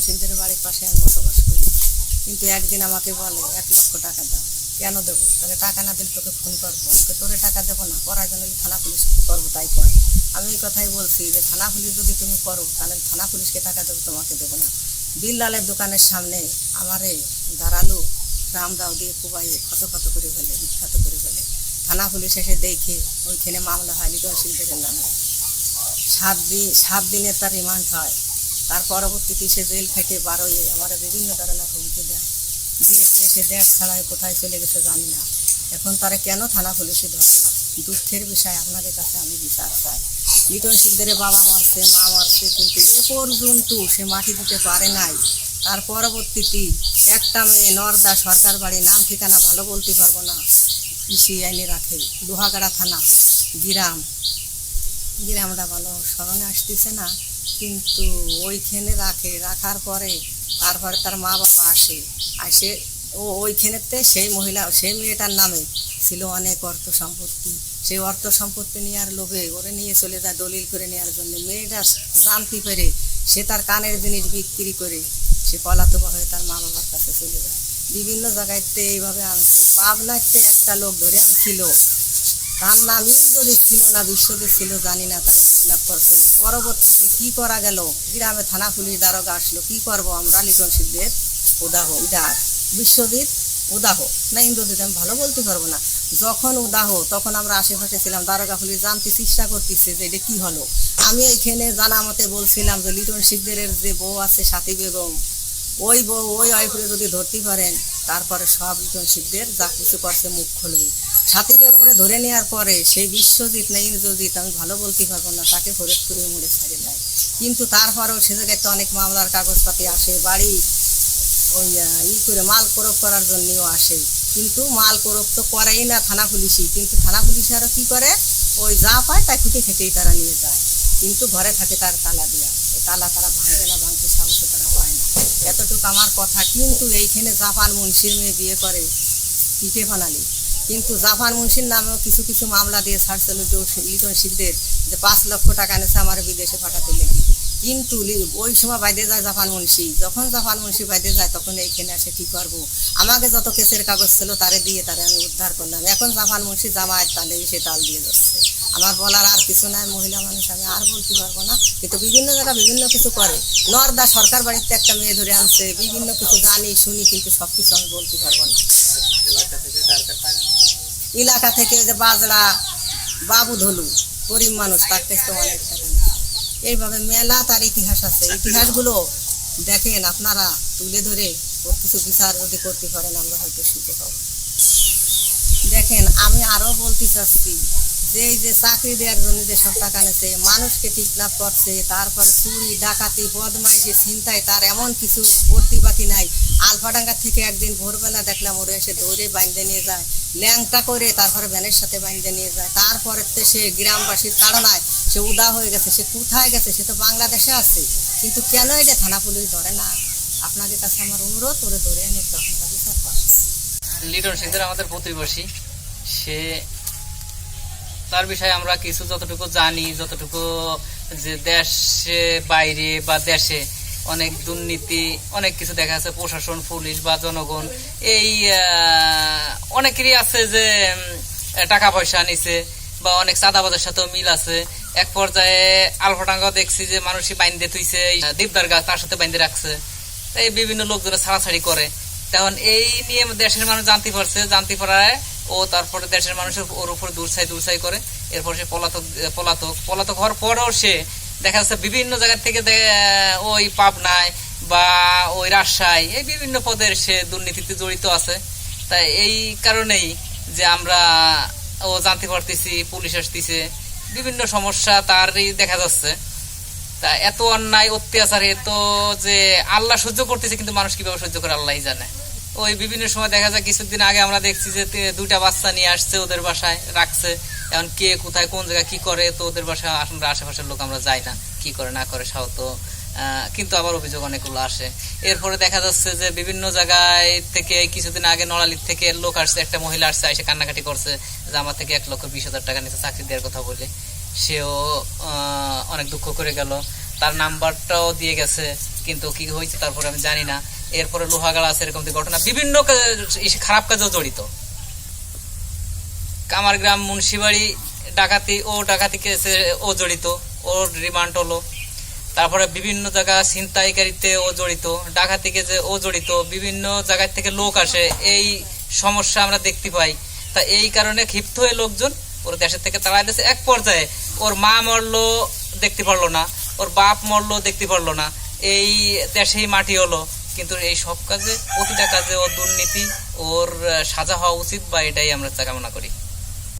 লিটন বাড়ির পাশে আমি বসবাস করি। কিন্তু একদিন আমাকে বলে, এক লক্ষ টাকা দাও। কেন দেবো? তাহলে টাকা না দিলে তোকে ফোন করব। তোরে টাকা দেবো না? করার জন্য থানা পুলিশ করব। তাই কয়। আমি ওই কথাই বলছি যে, থানা পুলিশ যদি তুমি করো, তাহলে থানা পুলিশকে টাকা দেবো, তোমাকে দেবো না। বিল্লালের দোকানের সামনে আমারে দাঁড়াল রাম দাও দিয়ে কুবাই ক্ষত ক্ষত করে ফেলে, বিখ্যাত করে ফেলে। থানা পুলিশ এসে দেখে ওইখানে মামলা হয় লিটন সিংদের নামে। সাত দিন, সাত দিনের তার রিমান্ড হয়। তার পরবর্তীতে সে জেল থেকে বার হয়ে আমার বিভিন্ন ধরনের হুমকি দেয়। দিয়ে সে দেশ ছাড়ায় কোথায় চলে গেছে জানি না। এখন তারা কেন থানা পুলিশে ধরে না? দুঃখের বিষয়, আপনাদের কাছে আমি বিচার চাই। লিটন বাবা মারছে, মা মারছে, কিন্তু এ পর্যন্ত সে মাটি দিতে পারে নাই। তার পরবর্তীতে একটা মেয়ে নর্দা সরকার বাড়ি নাম ঠিকানা ভালো বলতে পারব না। কৃষি আইনে রাখে। লোহাগাড়া থানা, গ্রাম। গ্রামটা ভালো স্মরণে আসতেছে না। কিন্তু ওইখানে রাখে, রাখার পরে তারপরে তার মা বাবা আসে। আসে, ও ওইখানেতে সেই মহিলা, সেই মেয়েটার নামে ছিল অনেক অর্থ সম্পত্তি। সেই অর্থ সম্পত্তি নেওয়ার লোভে ওরে নিয়ে চলে যায় দলিল করে নেওয়ার জন্য। মেয়েটা জানতে পেরে সে তার কানের জিনিস বিক্রি করে সে পলাতক হয়ে তার মা বাবার কাছে চলে যায়। বিভিন্ন জায়গাতে এইভাবে আনছে। পাবনাতে একটা লোক ধরে আনছিল। নামই যদি ছিল না বিশ্বজিৎ ছিল, জানি না তার কিডন্যাপ করছিল পরবর্তীতে কি করা গেল? গ্রামে থানা পুলিশ দারোগা আসলো। কি করব আমরা? লিটন সিদ্ধের উদাহ, উদার, বিশ্বজিৎ উদাহ। না, ইন্দ্রজিৎ, আমি ভালো বলতে পারব না। যখন উদাহ, তখন আমরা আশেপাশে ছিলাম। দারোগা পুলিশ জানতে চেষ্টা করতেছে যে এটা কি হলো। আমি এইখানে জানা মতে বলছিলাম যে লিটন সিদ্ধের যে বউ আছে, সাথী বেগম, ওই বউ, ওই ওয়াইফরে যদি ধরতে পারেন, তারপরে সব লিটন সিদ্ধের যা কিছু করছে মুখ খুলবে। সাথী বেগমরে ধরে নেওয়ার পরে সেই বিশ্বজিৎ না ইন্দ্রজিৎ, আমি ভালো বলতে পারব না, তাকে ফরিদপুরে মুড়ে ছাড়ে দেয়। কিন্তু তারপরেও সে জায়গায় তো অনেক মামলার কাগজপাতি আসে, বাড়ি ওই ই করে মাল করপ করার জন্যও আসে। কিন্তু মাল করপ তো করেই না থানা পুলিশই, কিন্তু থানা পুলিশ আরও কী করে? ওই যা পায় তাই খুঁটে খেটেই তারা নিয়ে যায়। কিন্তু ঘরে থাকে তার তালা দেওয়া তালা তারা ভাঙবে না, ভাঙতে সাহস তারা পায় না। এতটুকু আমার কথা, কিন্তু এইখানে জাপান মুন্সির মেয়ে বিয়ে করে, পিঠে বানালি। কিন্তু জাফার মুন্সির নামেও কিছু কিছু মামলা দিয়ে ছাড়ছিল লিটন যে পাঁচ লক্ষ টাকা এনেছে আমার বিদেশে পাঠাতে লেগে। কিন্তু ওই সময় বাইরে যায় জাফান মুন্সি। যখন জাফান মুন্সি বাইরে যায় তখন এইখানে আসে কি করব? আমাকে যত কেসের কাগজ ছিল তারে দিয়ে তারে আমি উদ্ধার করলাম। এখন জাফান মুন্সি জামায় তালে সে তাল দিয়ে যাচ্ছে। আমার বলার আর কিছু নাই, মহিলা মানুষ, আমি আর বলতে পারব না। কিন্তু বিভিন্ন জায়গায় বিভিন্ন কিছু করে। নর্দা সরকার বাড়িতে একটা মেয়ে ধরে আনছে, বিভিন্ন কিছু জানি, শুনি, কিন্তু সব কিছু আমি বলতে পারব না। এলাকা থেকে যে বাজড়া বাবু ধলু গরিব মানুষ, তার তো অনেক। এইভাবে মেলা তার ইতিহাস আছে ইতিহাসগুলো দেখেন আপনারা, তুলে ধরে ওর কিছু বিচার যদি করতে পারেন, আমরা হয়তো শুনতে পাবো দেখেন, আমি আরও বলতে চাচ্ছি যে যে চাকরি দেওয়ার জন্য যে সব টাকা নেছে, মানুষকে কিডন্যাপ করছে, তারপরে চুরি, ডাকাতি, বদমাইশি, ছিনতাই, তার এমন কিছু প্রতিপাতি নাই। আলফাডাঙ্গা থেকে একদিন ভোরবেলা দেখলাম ওরে এসে দৌড়ে বাইন্দে নিয়ে যায়। ল্যাংটা করে তারপরে ভ্যানের সাথে বাইন্দে নিয়ে যায়। তারপরে সে গ্রামবাসীর তাড়নায় সে উদা হয়ে গেছে, সে কোথায় গেছে সে তো বাংলাদেশে আছে। কিন্তু কেন এটা থানা পুলিশ ধরে না? আপনাদের কাছে আমার অনুরোধ, ওরে ধরে এনে একটু আপনারা বিচার করেন। লিটন আমাদের প্রতিবেশী, সে তার বিষয়ে আমরা কিছু যতটুকু জানি, যতটুকু যে দেশে বাইরে বা দেশে অনেক দুর্নীতি, অনেক কিছু দেখা যাচ্ছে, প্রশাসন, পুলিশ বা জনগণ, এই অনেকেরই আছে যে টাকা পয়সা নিছে বা অনেক চাঁদাবাজের সাথেও মিল আছে। এক পর্যায়ে আলফাটাঙ্গাও দেখছি যে মানুষই বাইন্দে থুইছে, এই দেবদার গাছ তার সাথে বাইন্দে রাখছে। এই বিভিন্ন লোকজনে ছাড়াছাড়ি করে। তখন এই নিয়ে দেশের মানুষ জানতে পারছে, জানতে পারায় ও তারপরে দেশের মানুষের ওর উপর দূরছাই দূরছাই করে। এরপর সে পলাতক পলাতক পলাতক হওয়ার পরেও সে দেখা যাচ্ছে বিভিন্ন জায়গা থেকে ওই পাবনায় বা ওই রাজশাহী, এই বিভিন্ন পদের সে দুর্নীতিতে জড়িত আছে। তাই এই কারণেই যে আমরা ও জানতে পারতেছি, পুলিশ আসতেছে, বিভিন্ন সমস্যা তারই দেখা যাচ্ছে। তা এত অন্যায়, অত্যাচার, এত যে আল্লাহ সহ্য করতেছে, কিন্তু মানুষ কীভাবে সহ্য করে, আল্লাহই জানে। ওই বিভিন্ন সময় দেখা যায় কিছুদিন আগে আমরা দেখছি যে দুইটা বাচ্চা নিয়ে আসছে, ওদের বাসায় রাখছে। এখন কে কোথায়, কোন জায়গায় কি করে, তো ওদের বাসায় আমরা আশেপাশের লোক আমরা যাই না। কি করে, না করে সাহত কিন্তু আবার অভিযোগ অনেকগুলো আসে। এরপরে দেখা যাচ্ছে যে বিভিন্ন জায়গায় থেকে কিছুদিন আগে নড়ালির থেকে লোক আসছে, একটা মহিলা আসছে, এসে কান্নাকাটি করছে যে আমার থেকে এক লক্ষ বিশ হাজার টাকা নিতে চাকরি দেওয়ার কথা বলে। সেও অনেক দুঃখ করে গেল। তার নাম্বারটাও দিয়ে গেছে, কিন্তু কি হয়েছে তারপরে আমি জানি না। এরপরে লোহাগাড়া আছে, এরকম ঘটনা। বিভিন্ন খারাপ কাজেও জড়িত। কামারগ্রাম মুন্সিবাড়ি, ডাকাতি, ও ডাকাতি কেসে ও জড়িত, ওর রিমান্ড হলো। তারপরে বিভিন্ন জায়গা ছিনতাইকারিতে ও জড়িত, ডাকাতি কেসে ও জড়িত, বিভিন্ন জায়গা থেকে লোক আসে। এই সমস্যা আমরা দেখতে পাই। তা এই কারণে ক্ষিপ্ত হয়ে লোকজন ওর দেশের থেকে তাড়াই দিয়েছে। এক পর্যায়ে ওর মা মরলো, দেখতে পারল না। ওর বাপ মরলো, দেখতে পারল না। এই দেশেই মাটি হলো। কিন্তু এই সব কাজে, প্রতিটা কাজে ওর দুর্নীতি, ওর সাজা হওয়া উচিত বা এটাই আমরা কামনা করি।